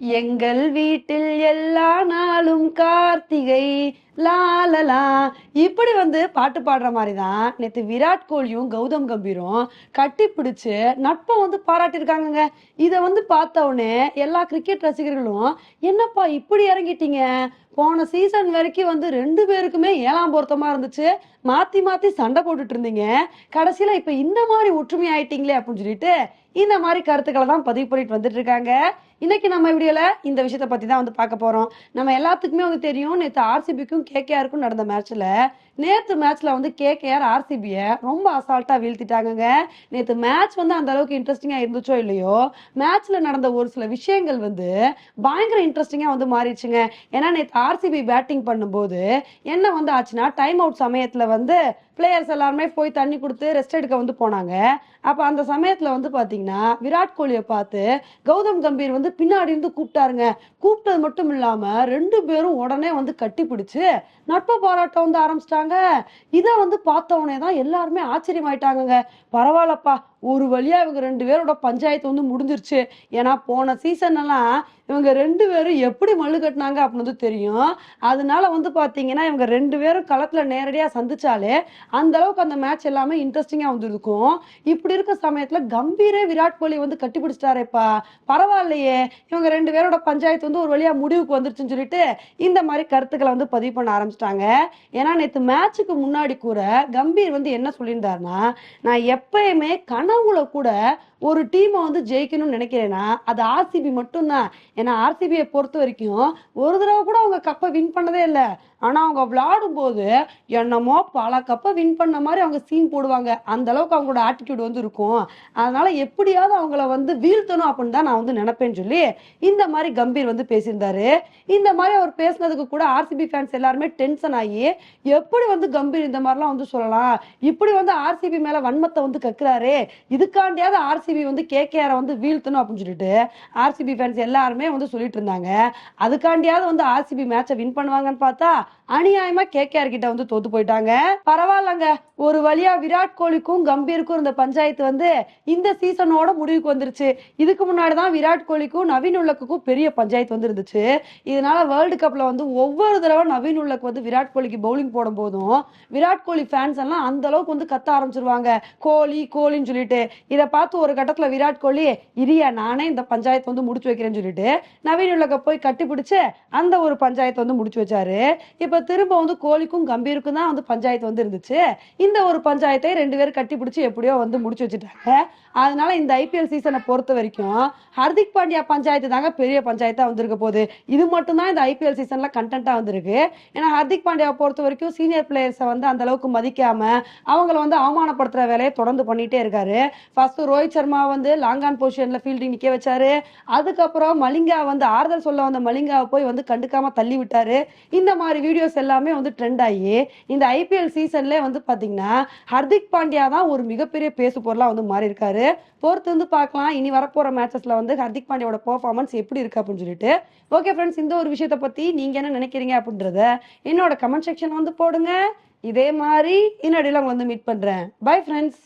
எங்கள் வீட்டில் எல்லா நாளும் கார்த்திகை. லாலலா இப்படி வந்து பாட்டு பாடுற மாதிரி தான் நேற்று விராட் கோலியும் கௌதம் கம்பீரும் கட்டி பிடிச்சு நட்பை வந்து பாராட்டியிருக்காங்கங்க. இதை வந்து பார்த்த உடனே எல்லா கிரிக்கெட் ரசிகர்களும் என்னப்பா இப்படி இறங்கிட்டீங்க? போன சீசன் வரைக்கும் வந்து ரெண்டு பேருக்குமே ஏழாம் பொருத்தமாக இருந்துச்சு. மாற்றி மாற்றி சண்டை போட்டுட்டு இருந்தீங்க. கடைசியில் இப்போ இந்த மாதிரி ஒற்றுமை ஆயிட்டீங்களே அப்படின்னு சொல்லிட்டு இந்த மாதிரி கருத்துக்களை தான் பதிவு பண்ணிட்டு வந்துட்டு இருக்காங்க. இன்னைக்கு நம்ம வீடியோவில் இந்த விஷயத்தை பற்றி தான் வந்து பார்க்க போகிறோம் நம்ம எல்லாத்துக்குமே வந்து தெரியும் நேற்று ஆர்சிபிக்கும் கேகேஆருக்கும் நடந்த மேட்ச்ல நேற்று மேட்ச்ல வந்து கேகேஆர் ஆர்சிபியை ரொம்ப அசால்ட்டா வீழ்த்திட்டாங்கங்க. நேற்று மேட்ச் வந்து அந்த அளவுக்கு இன்ட்ரெஸ்டிங்கா இருந்துச்சோ இல்லையோ மேட்ச்ல நடந்த ஒரு சில விஷயங்கள் வந்து பயங்கர இன்ட்ரெஸ்டிங்கா வந்து மாறிடுச்சுங்க. ஏன்னா நேற்று ஆர்சிபி பேட்டிங் பண்ணும்போது என்ன வந்து ஆச்சுன்னா டைம் அவுட் சமயத்துல வந்து பிளேயர்ஸ் எல்லாருமே போய் தண்ணி கொடுத்து ரெஸ்ட் எடுக்க வந்து போனாங்க. அப்ப அந்த சமயத்துல வந்து பாத்தீங்கன்னா விராட் கோலியை பார்த்து கௌதம் கம்பீர் வந்து பின்னாடி இருந்து கூப்பிட்டாருங்க. கூப்பிட்டது மட்டும் இல்லாம ரெண்டு பேரும் உடனே வந்து கட்டி பிடிச்சு நட்பு பாராட்ட வந்து ஆரம்பிச்சிட்டாங்க. இதை வந்து பார்த்தவொடனே தான் எல்லாருமே ஆச்சரியமாயிட்டாங்கங்க. பரவாயில்லப்பா ஒரு வழியாக இவங்க ரெண்டு பேரோட பஞ்சாயத்து வந்து முடிஞ்சிருச்சு. ஏன்னா போன சீசன் எல்லாம் இவங்க ரெண்டு பேரும் எப்படி மல்லு கட்டினாங்க அப்படின்னு வந்து தெரியும். அதனால வந்து பார்த்தீங்கன்னா இவங்க ரெண்டு பேரும் களத்தில் நேரடியாக சந்திச்சாலே அந்த அளவுக்கு அந்த மேட்ச் எல்லாமே இன்ட்ரெஸ்டிங்காக வந்துருக்கும். இப்படி இருக்க சமயத்தில் கம்பீரே விராட் கோலி வந்து கட்டி பிடிச்சிட்டாரேப்பா பரவாயில்லையே இவங்க ரெண்டு பேரோட பஞ்சாயத்து வந்து ஒரு வழியாக முடிவுக்கு வந்துருச்சுன்னு சொல்லிட்டு இந்த மாதிரி கருத்துக்களை வந்து பதிவு பண்ண ஆரம்பிச்சிட்டாங்க. ஏன்னா நேற்று மேட்சுக்கு முன்னாடி கூட கம்பீர் வந்து என்ன சொல்லியிருந்தாருன்னா நான் எப்பயுமே கண் கனவுல கூட ஒரு டீமை வந்து ஜெயிக்கணும்னு நினைக்கிறேன்னா அது ஆர்சிபி மட்டும்தான். ஏன்னா ஆர்சிபியை பொறுத்த வரைக்கும் ஒரு தடவை கூட அவங்க கப்பை வின் பண்ணதே இல்லை. ஆனா அவங்க விளையாடும் போது என்னமோ பல கப்பை வின் பண்ண மாதிரி அவங்க சீன் போடுவாங்க. அந்த அளவுக்கு அவங்களோட ஆட்டிடியூட் வந்து இருக்கும். அதனால எப்படியாவது அவங்கள வந்து வீழ்த்தணும் அப்படின்னு தான் நான் வந்து நினைப்பேன்னு சொல்லி இந்த மாதிரி கம்பீர் வந்து பேசியிருந்தாரு. இந்த மாதிரி அவர் பேசினதுக்கு கூட ஆர்சிபி ஃபேன்ஸ் எல்லாருமே டென்ஷன் ஆகி எப்படி வந்து கம்பீர் இந்த மாதிரிலாம் வந்து சொல்லலாம்? இப்படி வந்து ஆர்சிபி மேல வன்மத்தை வந்து கக்குறாரு? இதுக்காண்டியாவது ஆர்சிபி வந்து கேகேஆரை வந்து வீழ்த்தணும் அப்படின்னு சொல்லிட்டு ஆர்சிபி ஃபேன்ஸ் எல்லாருமே வந்து சொல்லிட்டு இருந்தாங்க. அதுக்காண்டியாவது வந்து ஆர்சிபி மேட்சை வின் பண்ணுவாங்கன்னு பார்த்தா அநியாயமா கேகேஆர் கிட்ட வந்து தோத்து போயிட்டாங்க. பரவாயில்லங்க. ஒரு வழியா விராட் கோலிக்கும் கம்பீருக்கும் இருந்த பஞ்சாயத்து வந்து இந்த சீசனோட முடிவுக்கு வந்துருச்சு. இதுக்கு முன்னாடி தான் விராட் கோலிக்கும் நவீன் உலக்குக்கும் பெரிய பஞ்சாயத்து வந்து இருந்துச்சு இதனால வேர்ல்டு கப்ல வந்து ஒவ்வொரு தடவை நவீன் உலக் வந்து விராட் கோலிக்கு பவுலிங் போடும் போதும் விராட் கோலி ஃபேன்ஸ் எல்லாம் அந்த அளவுக்கு வந்து கத்த ஆரம்பிச்சிருவாங்க. கோலி கோலின்னு சொல்லிட்டு. இதை பார்த்து ஒரு கட்டத்துல விராட் கோலி இரியா நானே இந்த பஞ்சாயத்து வந்து முடிச்சு வைக்கிறேன்னு சொல்லிட்டு நவீன் உலக போய் கட்டி பிடிச்சு அந்த ஒரு பஞ்சாயத்தை வந்து முடிச்சு வச்சாரு. இப்போ திரும்ப வந்து கோழிக்கும் கம்பீருக்கும் தான் வந்து பஞ்சாயத்து வந்து இருந்துச்சு. இந்த ஒரு பஞ்சாயத்தை ரெண்டு பேரும் கட்டி பிடிச்சி எப்படியோ வந்து முடிச்சு வச்சுட்டாங்க. அதனால இந்த ஐபிஎல் சீசனை பொறுத்த வரைக்கும் ஹர்திக் பாண்டியா பஞ்சாயத்து தாங்க பெரிய பஞ்சாயத்தா வந்திருக்க போகுது. இது மட்டும் தான் இந்த ஐபிஎல் சீசன்ல கண்டென்ட்டா வந்திருக்கு. ஏன்னா ஹர்திக் பாண்டியாவை பொறுத்த வரைக்கும் சீனியர் பிளேயர்ஸை வந்து அந்த அளவுக்கு மதிக்காம அவங்கள வந்து அவமானப்படுத்துற வேலையை தொடர்ந்து பண்ணிட்டே இருக்காரு. ஃபர்ஸ்ட் ரோஹித் சர்மா வந்து லாங் ஆன் பொசிஷன்ல ஃபீல்டிங் நிக்க வச்சாரு. அதுக்கப்புறம் மலிங்கா வந்து ஆறுதல் சொல்ல வந்த மலிங்காவை போய் வந்து கண்டுக்காம தள்ளி விட்டாரு. இந்த மாதிரி வீடியோஸ் எல்லாமே வந்து ட்ரெண்ட் ஆகி இந்த ஐபிஎல் சீசன்ல வந்து பாத்தீங்கன்னா ஹர்திக் பாண்டியா தான் ஒரு மிகப்பெரிய பேசு பொருளா வந்து மாறி இருக்காரு பொறுத்து வந்து பார்க்கலாம். இனி வரப்போற மேட்சஸ்ல வந்து ஹர்திக் பாண்டியோட பெர்ஃபார்மன்ஸ் எப்படி இருக்கு அப்படின்னு சொல்லிட்டு. ஓகே ஃப்ரெண்ட்ஸ் இந்த ஒரு விஷயத்தை பத்தி நீங்க என்ன நினைக்கிறீங்க அப்படின்றத என்னோட கமெண்ட் செக்ஷன் வந்து போடுங்க. இதே மாதிரி இன்னடியில் அவங்க வந்து மீட் பண்றேன். Bye friends